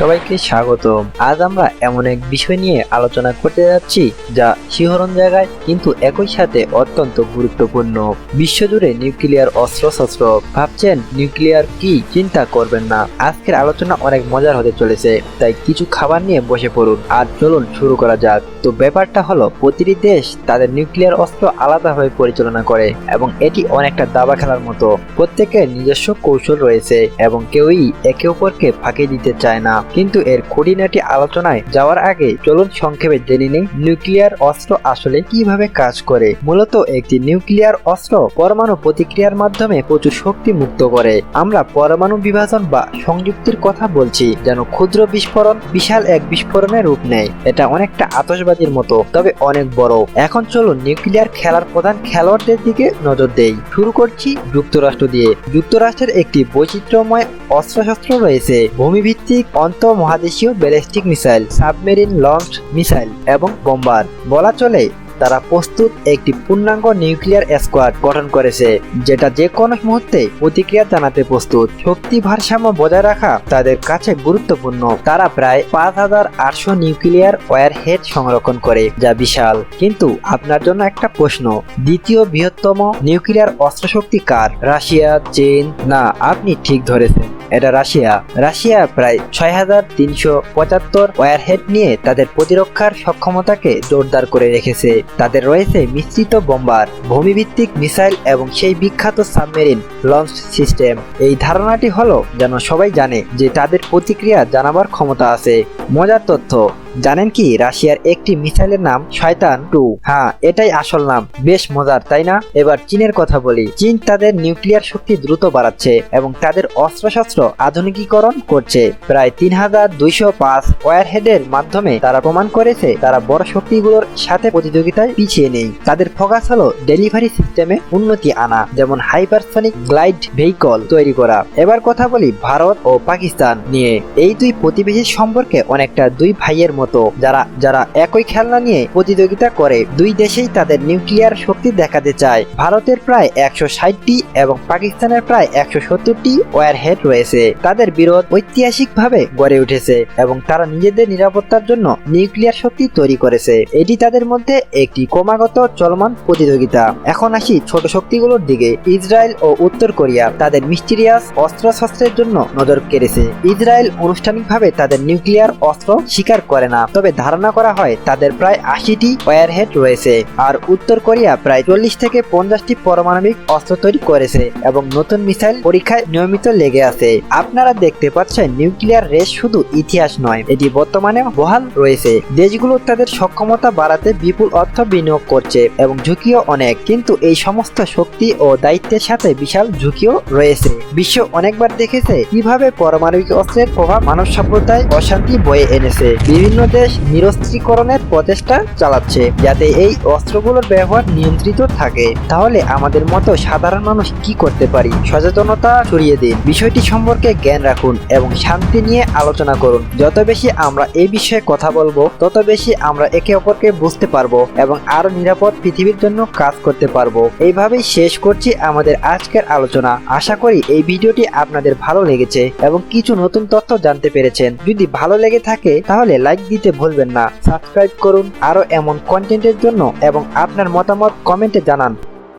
সবাইকে স্বাগত আজ আমরা এমন এক বিষয় নিয়ে আলোচনা করতে যাচ্ছি, যা শিহরণ জায়গায় কিন্তু একই সাথে অত্যন্ত গুরুত্বপূর্ণ। বিশ্বজুড়ে নিউক্লিয়ার অস্ত্রশস্ত্র, ভাবছেন নিউক্লিয়ার কি চিন্তা করবেন না। আজকের আলোচনা অনেক মজার হতে চলেছে, তাই কিছু খাবার নিয়ে বসে পড়ুন। আর চলুন শুরু করা যাক। তো ব্যাপারটা হলো, প্রতিটি দেশ তাদের নিউক্লিয়ার অস্ত্র আলাদাভাবে পরিচালনা করে, এবং এটি অনেকটা দাবা খেলার মতো। প্রত্যেকের নিজস্ব কৌশল রয়েছে, এবং কেউই একে অপরকে ফাঁকি দিতে চায় না। কিন্তু এর খুঁটিনাটি আলোচনায় যাওয়ার আগে চলুন সংক্ষেপে জেনে নিই নিউক্লিয়ার অস্ত্র আসলে কীভাবে কাজ করে। মূলত একটি নিউক্লিয়ার অস্ত্র পরমাণু প্রতিক্রিয়ার মাধ্যমে প্রচুর শক্তি মুক্ত করে। আমরা পরমাণু বিভাজন বা সংযুক্তির কথা বলছি, যেন ক্ষুদ্র বিস্ফোরণ বিশাল এক বিস্ফোরণের রূপ নেয়। এটা অনেকটা আতশবাজির মতো, তবে অনেক বড়। এখন চলুন নিউক্লিয়ার খেলার প্রধান খেলোয়াড়দের দিকে নজর দেই। শুরু করছি যুক্তরাষ্ট্র দিয়ে। যুক্তরাষ্ট্রের একটি বৈচিত্র্যময় অস্ত্রশস্ত্র রয়েছে। ভূমিভিত্তিক অন্তঃমহাদেশীয় ballistic missile, submarine launch missile এবং বোম্বার। বলা চলে, তারা প্রস্তুত একটি পূর্ণাঙ্গ নিউক্লিয়ার স্কোয়াড গঠন করেছে, যেটা যে কোনো মুহূর্তে প্রতিক্রিয়া জানাতে প্রস্তুত। শক্তি ভারসাম্য বজায় রাখা তাদের কাছে গুরুত্বপূর্ণ। তারা প্রায় পাঁচ হাজার আটশো নিউক্লিয়ার ওয়ার হেড সংরক্ষণ করে, যা বিশাল। কিন্তু আপনার জন্য একটা প্রশ্ন, দ্বিতীয় বৃহত্তম নিউক্লিয়ার অস্ত্রশক্তি কার? রাশিয়া, চীন? না, আপনি ঠিক ধরেছেন। এটা রাশিয়া। রাশিয়া প্রায় ছয় হাজার তিনশো পঁচাত্তর ওয়ারহেড নিয়ে তাদের প্রতিরক্ষার সক্ষমতাকে জোরদার করে রেখেছে। তাদের রয়েছে মিশ্রিত বোম্বার, ভূমিভিত্তিক মিসাইল এবং সেই বিখ্যাত সাবমেরিন লঞ্চ সিস্টেম। এই ধারণাটি হলো যেন সবাই জানে যে তাদের প্রতিক্রিয়া জানাবার ক্ষমতা আছে। মজার তথ্য জানেন কি, রাশিয়ার একটি মিসাইলের নাম শয়তান টু। হ্যাঁ এটাই আসল নাম। বেশ মজার, তাই না? এবার চীনের কথা বলি। চীন তাদের নিউক্লিয়ার শক্তি দ্রুত বাড়াচ্ছে এবং তাদের অস্ত্রশস্ত্র আধুনিকীকরণ করছে। প্রায় তিন হাজার দুইশো পাঁচ ওয়ারহেডের মাধ্যমে তারা প্রমাণ করেছে, তারা বড় শক্তিগুলোর সাথে প্রতিযোগিতায় পিছিয়ে নেই। তাদের ফোকাস হলো ডেলিভারি সিস্টেমে উন্নতি আনা, যেমন হাইপারসনিক গ্লাইড ভেহিকল তৈরি করা। এবার কথা বলি ভারত ও পাকিস্তান নিয়ে। এই দুই প্রতিবেশীর সম্পর্কে অনেকটা দুই ভাইয়ের মতো। যারা যারা একই খেলনা নিয়ে প্রতিযোগিতা করে, দুই দেশেই তাদের নিউক্লিয়ার শক্তি দেখাতে চায়। ভারতের প্রায় একশো ষাটটি এবং পাকিস্তানের প্রায় একশো সত্তরটি ওয়ারহেড রয়েছে। তাদের বিরোধ ঐতিহাসিকভাবে গড়ে উঠেছে এবং তারা নিজেদের নিরাপত্তার জন্য নিউক্লিয়ার শক্তি তৈরি করেছে। এটি তাদের মধ্যে একটি ক্রমাগত চলমান প্রতিযোগিতা। এখন আসি ছোট শক্তিগুলোর দিকে। ইসরায়েল ও উত্তর কোরিয়া তাদের মিস্টিরিয়াস অস্ত্রশস্ত্রের জন্য নজর কেড়েছে। ইসরায়েল আনুষ্ঠানিকভাবে তাদের নিউক্লিয়ার অস্ত্র স্বীকার করে না। তবে ধারণা করা হয় তাদের প্রায় আশিটি ওয়ারহেড রয়েছে আর উত্তর কোরিয়া প্রায় চল্লিশ থেকে পঞ্চাশটি পারমাণবিক অস্ত্র তৈরি করেছে এবং নতুন মিসাইল পরীক্ষায় নিয়মিত লেগে আছে। আপনারা দেখতে পাচ্ছেন নিউক্লিয়ার রেস শুধু ইতিহাস নয়, এটি বর্তমানে বহাল রয়েছে। দেশগুলো তাদের সক্ষমতা বাড়াতে বিপুল অর্থ বিনিয়োগ করছে এবং ঝুঁকিও অনেক, কিন্তু এই সমস্ত শক্তি ও দায়িত্বের সাথে বিশাল ঝুঁকিও রয়েছে। বিশ্ব অনেকবার দেখেছে কীভাবে পারমাণবিক অস্ত্রের প্রভাব মানব সভ্যতায় অশান্তি বয়ে এনেছে। বিভিন্ন দেশ নিরস্ত্রীকরণের প্রচেষ্টা চালাচ্ছে যাতে এই অস্ত্রগুলোর ব্যবহার নিয়ন্ত্রিত থাকে। তাহলে আমাদের মতো সাধারণ মানুষ কি করতে পারি? সচেতনতা ছড়িয়ে দিন। বিষয়টি সম্পর্কে জ্ঞান রাখুন এবং শান্তি নিয়ে আলোচনা করুন। যত বেশি আমরা এই বিষয়ে কথা বলব, তত বেশি আমরা একে অপরকে বুঝতে পারব এবং আরও নিরাপদ পৃথিবীর জন্য কাজ করতে পারব। এইভাবেই শেষ করছি আমাদের আজকের আলোচনা। আশা করি এই ভিডিওটি আপনাদের ভালো লেগেছে এবং কিছু নতুন তথ্য জানতে পেরেছেন। যদি ভালো লেগে থাকে, তাহলে লাইক দিতে ভুলবেন না। সাবস্ক্রাইব করুন আরও এমন কন্টেন্টের জন্য এবং আপনার মতামত কমেন্টে জানান।